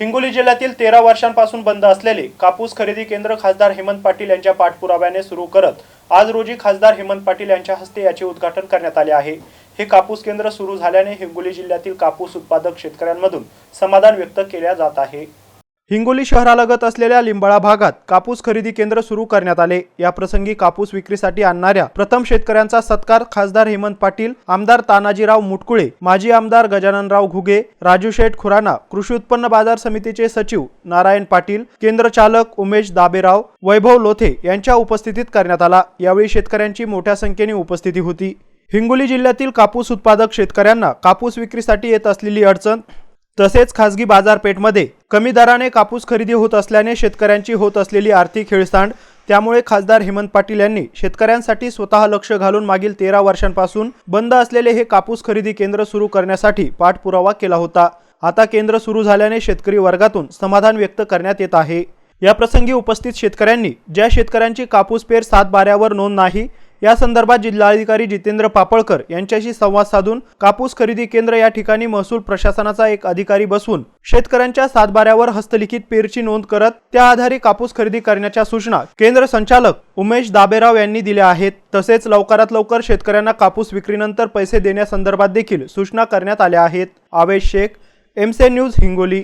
हिंगोली जिल्ह्यातील तेरा वर्षांपासून बंद असलेले कापूस खरेदी केंद्र खासदार हेमंत पाटील यांच्या पाठपुराव्याने सुरू करत आज रोजी खासदार हेमंत पाटील यांच्या हस्ते याचे उद्घाटन करण्यात आले आहे. हे कापूस केंद्र सुरू झाल्याने हिंगोली जिल्ह्यातील कापूस उत्पादक शेतकऱ्यांमधून समाधान व्यक्त केल्या जात आहे. हिंगोली शहरालगत असलेल्या लिंबाळा भागात कापूस खरेदी केंद्र सुरू करण्यात आले. या प्रसंगी कापूस विक्रीसाठी आणणाऱ्या प्रथम शेतकऱ्यांचा सत्कार खासदार हेमंत पाटील आमदार तानाजीराव मुटकुळे माजी आमदार गजाननराव घुगे राजू शेठ खुराना कृषी उत्पन्न बाजार समितीचे सचिव नारायण पाटील केंद्र चालक उमेश दाबेराव वैभव लोथे यांच्या उपस्थितीत करण्यात आला. यावेळी शेतकऱ्यांची मोठ्या संख्येने उपस्थिती होती. हिंगोली जिल्ह्यातील कापूस उत्पादक शेतकऱ्यांना कापूस विक्रीसाठी येत असलेली अडचण तसेच खासगी बाजारपेठमध्ये कमी दराने कापूस खरेदी होत असल्याने शेतकऱ्यांची होत असलेली आर्थिक हेळसांड त्यामुळे खासदार हेमंत पाटील यांनी शेतकऱ्यांसाठी स्वतः लक्ष घालून मागील तेरा वर्षांपासून बंद असलेले हे कापूस खरेदी केंद्र सुरू करण्यासाठी पाठपुरावा केला होता. आता केंद्र सुरू झाल्याने शेतकरी वर्गातून समाधान व्यक्त करण्यात येत आहे. या प्रसंगी उपस्थित शेतकऱ्यांनी ज्या शेतकऱ्यांची कापूस पेर सात बाऱ्यावर नोंद नाही या संदर्भात जिल्हाधिकारी जितेंद्र पापळकर यांच्याशी संवाद साधून कापूस खरेदी केंद्र या ठिकाणी महसूल प्रशासनाचा एक अधिकारी बसवून शेतकऱ्यांच्या सातबाऱ्यावर हस्तलिखित पेरची नोंद करत त्या आधारे कापूस खरेदी करण्याच्या सूचना केंद्र संचालक उमेश दाबेराव यांनी दिल्या आहेत. तसेच लवकरात लवकर शेतकऱ्यांना कापूस विक्रीनंतर पैसे देण्यासंदर्भात देखील सूचना करण्यात आल्या आहेत. आवेश शेख एमसे न्यूज हिंगोली.